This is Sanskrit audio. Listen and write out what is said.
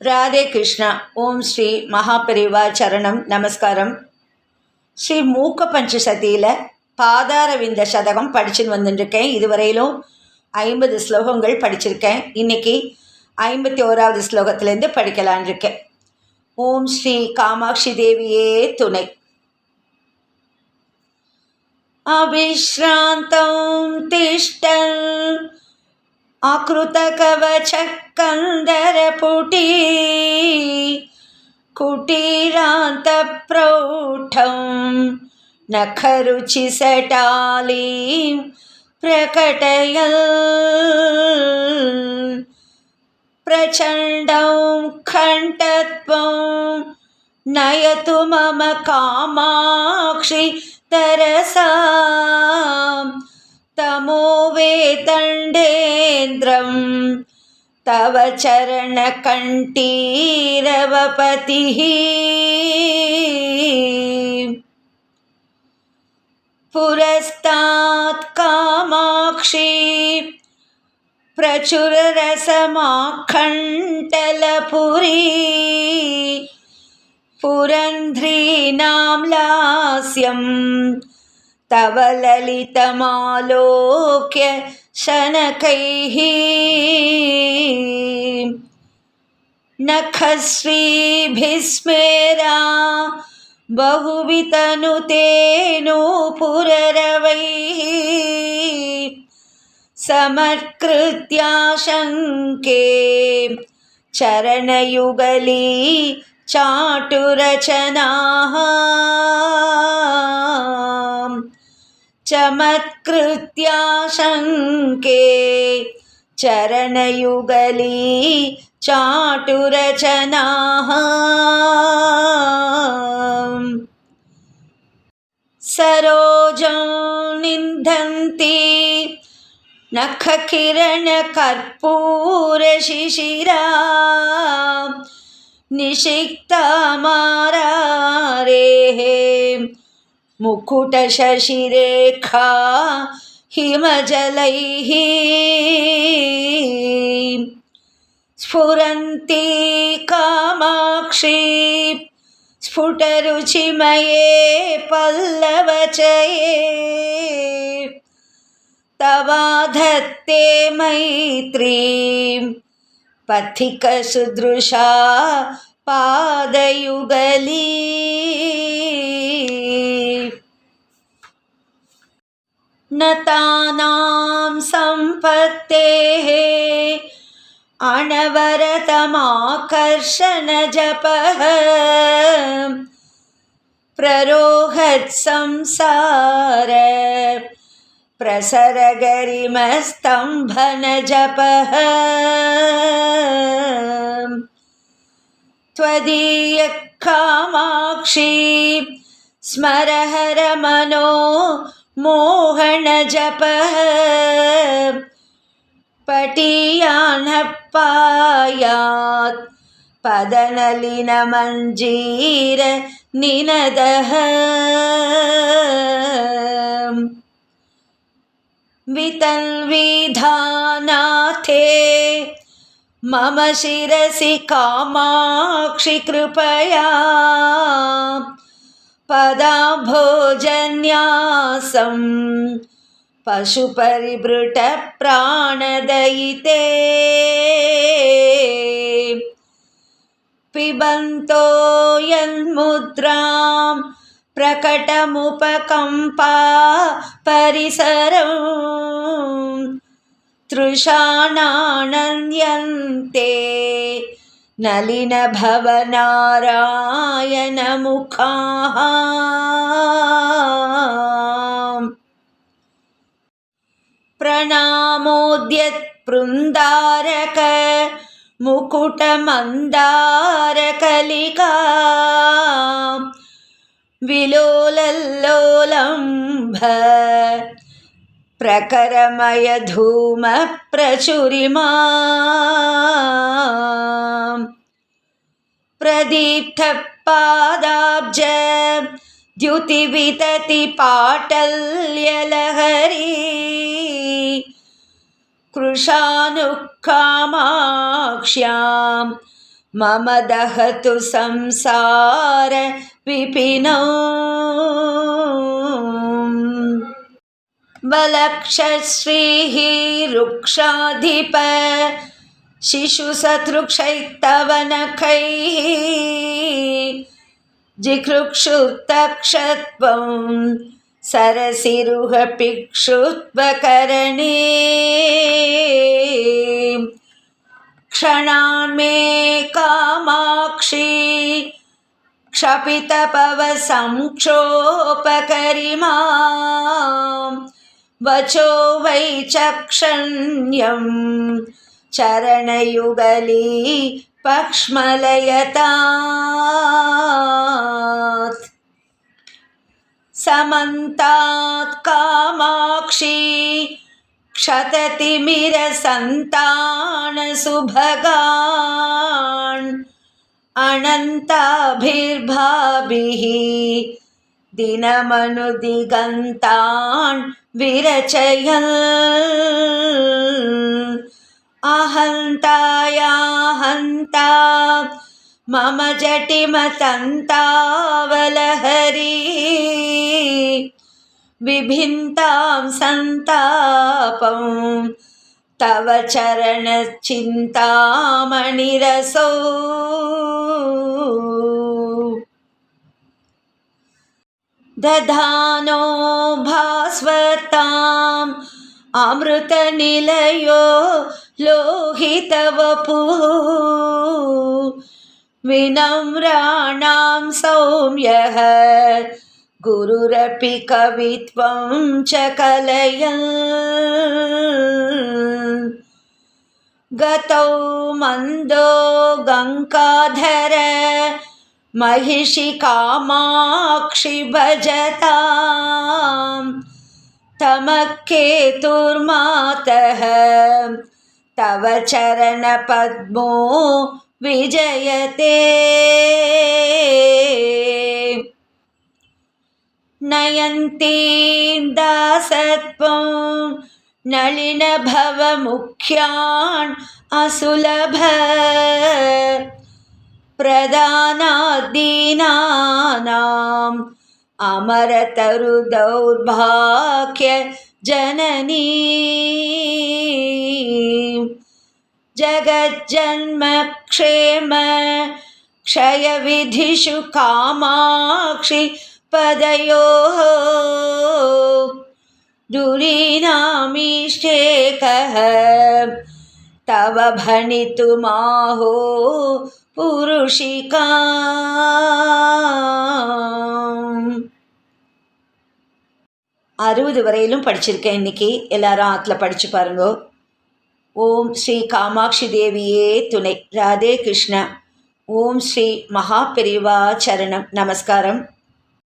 ராதே கிருஷ்ணா. ஓம் ஸ்ரீ மகாபெரிவா சரணம். நமஸ்காரம். ஸ்ரீ மூக்க பஞ்சசதியில் பாதாரவிந்த சதகம் படிச்சுன்னு வந்துட்டுருக்கேன். இதுவரையிலும் ஐம்பது ஸ்லோகங்கள் படிச்சிருக்கேன். இன்னைக்கு ஐம்பத்தி ஓராவது ஸ்லோகத்திலேருந்து படிக்கலான் இருக்கேன். ஓம் ஸ்ரீ காமாட்சி தேவியே துணை. அவிஸ்ராந்தம் திஷ்டன் आकृतकवचकन्दरपुटी कुटीरान्तप्रौढं नखरुचिसटालीं प्रकटय प्रचण्डं खण्टत्वं नयतु मम कामाक्षि तरसा तमो वेतण्डेन्द्रं तव चरणकण्ठीरवपतिः। पुरस्तात् कामाक्षी प्रचुररसमाखण्टलपुरी पुरन्ध्रीणां लास्यम् तव ललितमालोक्य शनकैः। नखश्रीभिस्मेरा बहुवितनुतेनूपुररवैः। समत्कृत्याशङ्के चरणयुगली चाटुरचनाः चमत्कृत्याशङ्के चरणयुगली चाटुरचनाः। सरोजं निन्दन्ति नखकिरणकर्पूरशिशिरा। निषिक्तमारारेः मुकुटशशिरेखा हिमजलैः स्फुरन्ती कामाक्षी स्फुटरुचिमये पल्लवचये तवाधत्ते मैत्रीं पथिकसुदृशा पादयुगली नतानां सम्पत्तेः अणवरतमाकर्षणजपः प्ररोहत्संसार प्रसरगरिमस्तम्भनजपः त्वदीयकामाक्षी स्मरहरमनो मोहनजपः पटीयानः पायात् पदनलिनमञ्जीर निनदः। वितन्विधानाथे मम शिरसि कामाक्षि कृपया पदाभोजन्यासं पशुपरिभृटप्राणदयिते पिबन्तो यन्मुद्रां प्रकटमुपकम्पा परिसरं तृषाणानन्द्यन्ते नलिनभवनारायणमुखाः प्रणामोद्यत्पृन्दारक मुकुटमन्दारकलिका। विलोलल्लोलम्भ प्रकरमयधूमप्रचुरिमा प्रदीप्तपादाब्ज द्युतिवितति पाटल्यलहरी कृशानुकामाक्ष्यां मम दहतु संसार विपिनौ बलक्षश्रीः रुक्षाधिप। शिशुसतृक्षैस्तव नखैः जिघृक्षुतक्षत्वं सरसिरुहपिक्षुत्वकरणे। क्षणान्मे कामाक्षी क्षपितपवसंक्षोपकरिमां वचो वैचक्षण्यं चरणयुगली पक्ष्मलयतात्। समन्तात् कामाक्षी क्षततिमिरसन्तानसुभगान्। अनन्ताभिर्भाभिः தினமனு திகந்தான் விரச்சையல் அஹந்தாயாஹந்தா மம ஜட்டிம சந்தாவலஹரி விபிந்தாம் சந்தாபம் தவ சரண சிந்தாமணிரசோ दधानो भास्वताम् अमृतनिलयो लोहितवपुः विनम्राणां सौम्यः गुरुरपि कवित्वं च कलयन् गतौ मन्दो गङ्गाधर महिषि कामाक्षि भजताम् तमकेतुर्मातः। तव चरणपद्मो विजयते। नयन्तीं दासत्वं नलिनभवमुख्यान् असुलभ प्रदानादीनानाम् अमरतरुदौर्भाग्य जननी। जगज्जन्मक्षेम क्षयविधिषु कामाक्षि पदयोः दुरीणामीष्टेकः तव भणितुमाहो पुरुषिका அறுபது வரையிலும் படிச்சிருக்கேன் இன்னைக்கு எல்லாரும் ஆற்றுல படித்து பாருங்க ஓம் ஸ்ரீ காமாட்சி தேவியே துணை ராதே கிருஷ்ணா ஓம் ஸ்ரீ மகா பெரிவா சரணம் நமஸ்காரம்